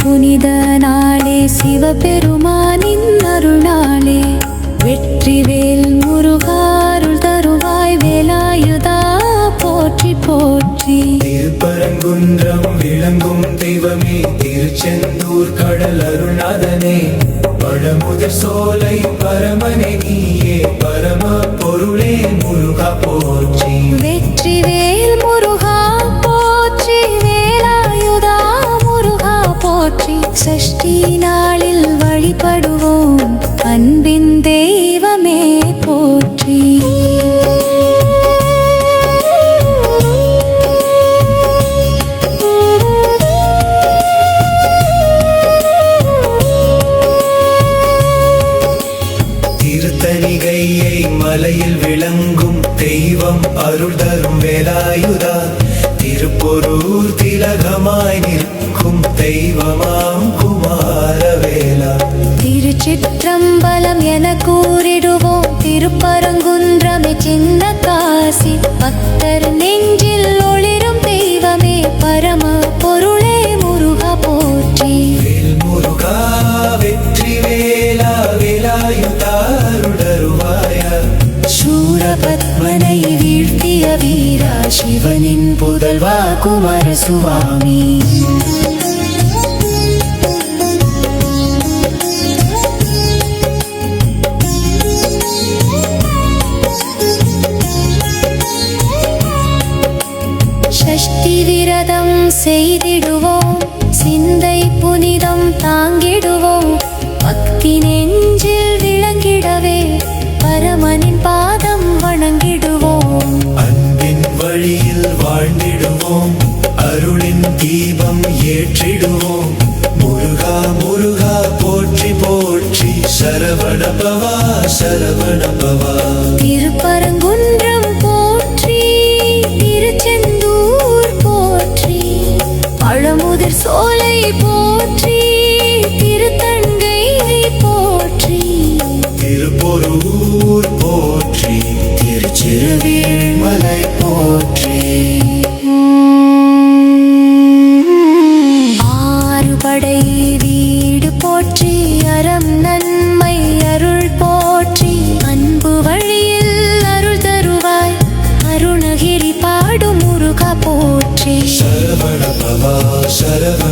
புனித நாளே சிவபெருமானின் அருளாளே வெற்றிவேல் முருகாருள் தருவாய் வேலாயுதா போற்றி போற்றி. திருப்பரங்குன்றம் விளங்கும் தெய்வமே திருச்செந்தூர் கடல் அருணாதனே பழமுதிர் சோலை பரமனே நீயே பரம பொருளே முருகா போற்றி. வெற்றிவேல் போற்றி சஷ்டி நாளில் வழிபடுவோம். அன்பின் தெய்வமே போற்றி. திருத்தணிகையை மலையில் விளங்கும் தெய்வம் அருள் தரும் வேலாயுதா. திருப்பொரூர் திலகா தெய்வமாம் குமாரவேலா திருச்சிற்றம்பலம் என கூறிடுவோம் திருப்பரங்குன்றமே சின்ன காசி பக்தர் நெஞ்சில் ஒளிரும் தெய்வமே பரம பொருளே முருகா போற்றி முருகா வெற்றி வேலா வேலாயுதா அருள் தருவாயா சூரபத்மனை வீழ்த்திய வீரா சிவனின் புதல்வா குமார சுவாமி ஷஷ்டி விரதம் செய்திடுவோம். சிந்தை புனிதம் தாங்கிடுவோம். பக்தி நெஞ்சில் விளங்கிடவே பரமனின் பாதம் வணங்கிடுவோம். அன்பின் வழியில் வாழ்ந்திடுவோம். அருளின் தீபம் ஏற்றிடுவோம். முருகா முருகா போற்றி போற்றி. சரவண பவா சரவண பழமுதிர் சோலை போற்றி انقضى شرف